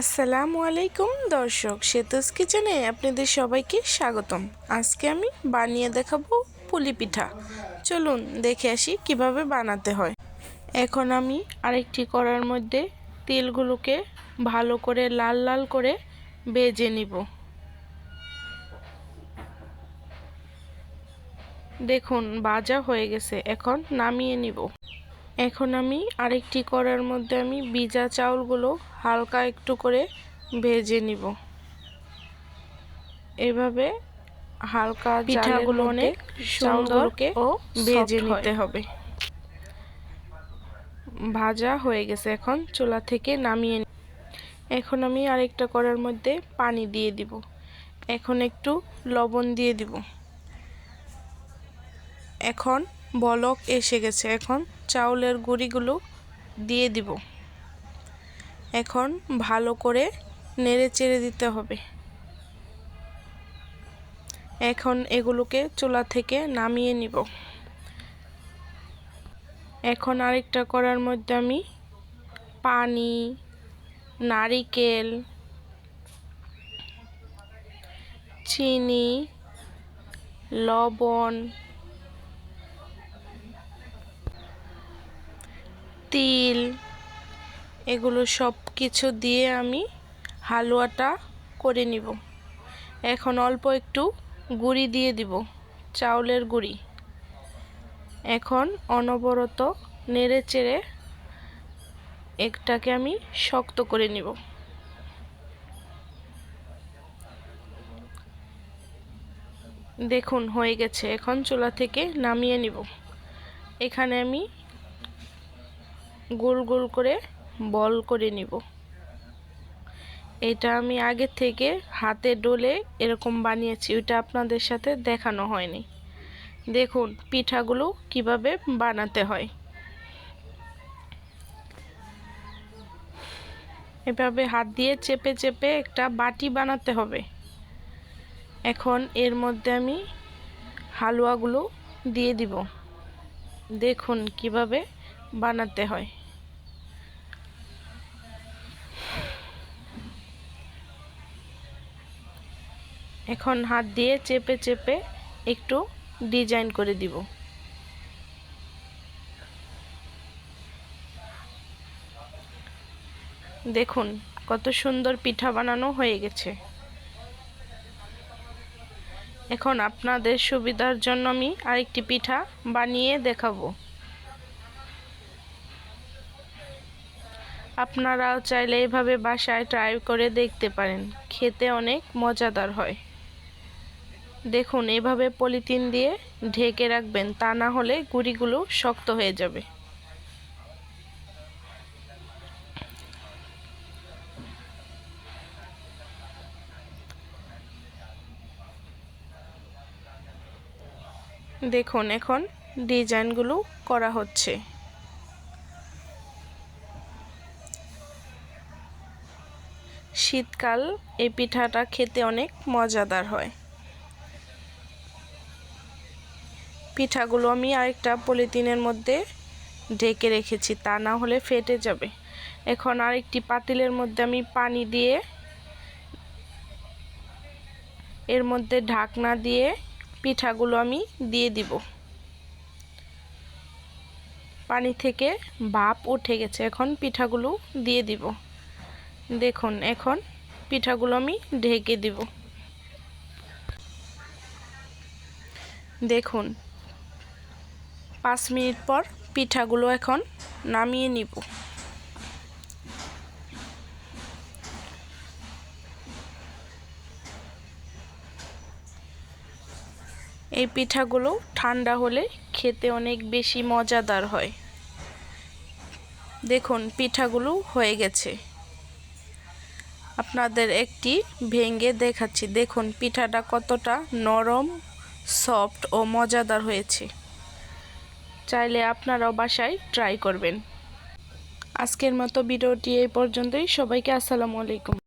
আসসালামু আলাইকুম দর্শক, সেতুস কিচেনে আপনাদের সবাইকে স্বাগতম। আজকে আমি বানিয়ে দেখাবো পুলি পিঠা। চলুন দেখে আসি কীভাবে বানাতে হয়। এখন আমি আরেকটি করার মধ্যে তেলগুলোকে ভালো করে লাল লাল করে বেজে নিব। দেখুন বাজা হয়ে গেছে, এখন নামিয়ে নিব। এখন আমি আরেকটি করার মধ্যে আমি ভিজা চাউলগুলো হালকা একটু করে ভেজে নিব। এভাবে হালকা পিঠাগুলো অনেক সুন্দরকে ও ভেজে নিতে হবে। ভাজা হয়ে গেছে এখন চুলা থেকে নামিয়ে এখন আমি আরেকটা করার মধ্যে পানি দিয়ে দিব। এখন একটু লবণ দিয়ে দিব। এখন বলক এসে গেছে। এখন চাউলের গুঁড়িগুলো দিয়ে দিব। এখন ভালো করে নেড়ে চেড়ে দিতে হবে। এখন এগুলোকে চুলা থেকে নামিয়ে নিব। এখন আরেকটা করার মধ্যে আমি পানি, নারিকেল, চিনি, লবণ তিল, এগুলো সব কিছু দিয়ে আমি হালুয়াটা করে নিব। এখন অল্প একটু গুঁড়ি দিয়ে দিব, চাউলের গুঁড়ি। এখন অনবরত নেড়ে চেড়ে একটাকে আমি শক্ত করে নিব। দেখুন, হয়ে গেছে। এখন চুলা থেকে নামিয়ে নিব। এখানে আমি গোল গোল করে বল করে নিব। এটা আমি আগে থেকে হাতে ডলে এরকম বানিয়েছি, ওইটা আপনাদের সাথে দেখানো হয়নি। দেখুন পিঠাগুলো কীভাবে বানাতে হয়। এভাবে হাত দিয়ে চেপে চেপে একটা বাটি বানাতে হবে। এখন এর মধ্যে আমি হালুয়াগুলো দিয়ে দিব। দেখুন কীভাবে বানাতে হয়। এখন হাত দিয়ে চেপে চেপে একটু ডিজাইন করে দিব। দেখুন, কত সুন্দর পিঠা বানানো হয়ে গেছে। এখন আপনাদের সুবিধার জন্য আমি আরেকটি পিঠা বানিয়ে দেখাবো। আপনারাও চাইলে এভাবে বাসায় ট্রাই করে দেখতে পারেন, খেতে অনেক মজাদার হয়। দেখুন, এভাবে পলিথিন দিয়ে ঢেকে রাখবেন, তা না হলে গুড়িগুলো শক্ত হয়ে যাবে। দেখুন, এখন ডিজাইনগুলো করা হচ্ছে। শীতকাল এই পিঠাটা খেতে অনেক মজাদার হয়। পিঠাগুলো আমি আরেকটা পলিথিনের মধ্যে ঢেকে রেখেছি, তা না হলে ফেটে যাবে। এখন আরেকটি পাতিলের মধ্যে আমি পানি দিয়ে, এর মধ্যে ঢাকনা দিয়ে পিঠাগুলো আমি দিয়ে দিব। পানি থেকে ভাপ উঠে গেছে, এখন পিঠাগুলো দিয়ে দিব। দেখুন, এখন পিঠাগুলো আমি ঢেকে দিব। দেখুন পাঁচ মিনিট পর পিঠাগুলো এখন নামিয়ে নিব। এই পিঠাগুলো ঠান্ডা হলে খেতে অনেক বেশি মজাদার হয়। দেখুন, পিঠাগুলো হয়ে গেছে। আপনাদের একটি ভেঙে দেখাচ্ছি। দেখুন, পিঠাটা কতটা নরম, সফট ও মজাদার হয়েছে। চাইলে আপনারাও বাসায় ট্রাই করবেন। আজকের মতো ভিডিওটি এই পর্যন্তই। সবাইকে আসসালামু আলাইকুম।